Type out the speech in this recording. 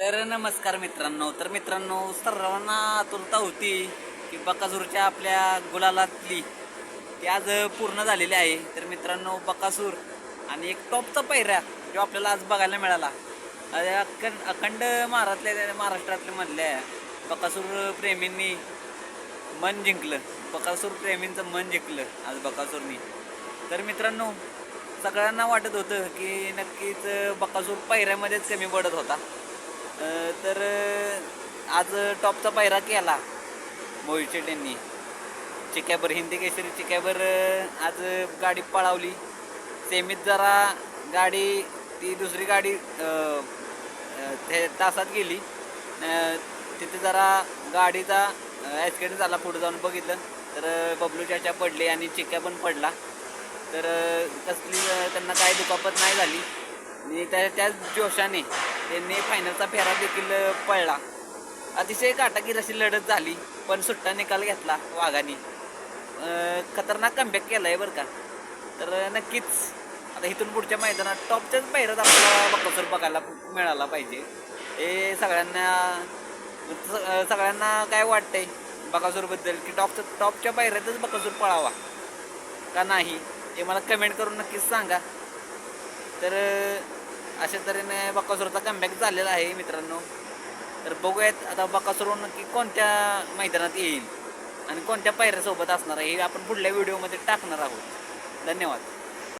तर नमस्कार मित्रांनो. तर मित्रांनो सर्वांना आतुरता होती की बकासूरच्या आपल्या गुलालातली ती आज पूर्ण झालेली आहे. तर मित्रांनो बकासूर आणि एक टॉपचा पैरा जो आपल्याला आज बघायला मिळाला. अखंड अखंड महाराष्ट्रातल्या महाराष्ट्रातल्या मधल्या बकासूर प्रेमींनी मन जिंकलं. बकासूर प्रेमींचं मन जिंकलं आज बकासूरनी. तर मित्रांनो सगळ्यांना वाटत होतं की नक्कीच बकासूर पायऱ्यामध्येच कमी पडत होता. तर आज टॉपचा पायरा केला मोहित शेट्टींनी. चिक्याबर हिंदी केसरी चिक्याबर आज गाडी पळावली. सेमीत जरा गाडी ती दुसरी गाडी तासात गेली. तिथे जरा गाडीचा ॲक्सिडेंट झाला पुढे जाऊन बघितलं. तर बबलू चाचा पडले आणि चिक्या पण पडला. तर कसली त्यांना काही दुखापत नाही झाली. आणि त्या त्याच जोशाने त्यांनी फायनलचा फेरा देखील पळला. अतिशय काटाकीर अशी लढत झाली पण सुट्टा निकाल घेतला वाघाने. खतरनाक कमबॅक केला आहे बरं का. तर नक्कीच आता इथून पुढच्या मैदानात टॉपच्याच पैरात आपल्याला बकासूर बघायला मिळाला पाहिजे. हे सगळ्यांना स- सगळ्यांना काय वाटतंय बकासूरबद्दल की टॉपच्या टॉपच्या पायऱ्यातच बकासूर पळावा का नाही? हे मला कमेंट करून नक्कीच सांगा. तर अशा तऱ्हेने बकासूरचा कमबॅक झालेला आहे मित्रांनो. तर बघूयात आता बकासूर नक्की कोणत्या मैदानात येईल आणि कोणत्या पायऱ्यासोबत असणार आहे हे आपण पुढल्या व्हिडिओमध्ये टाकणार आहोत. धन्यवाद.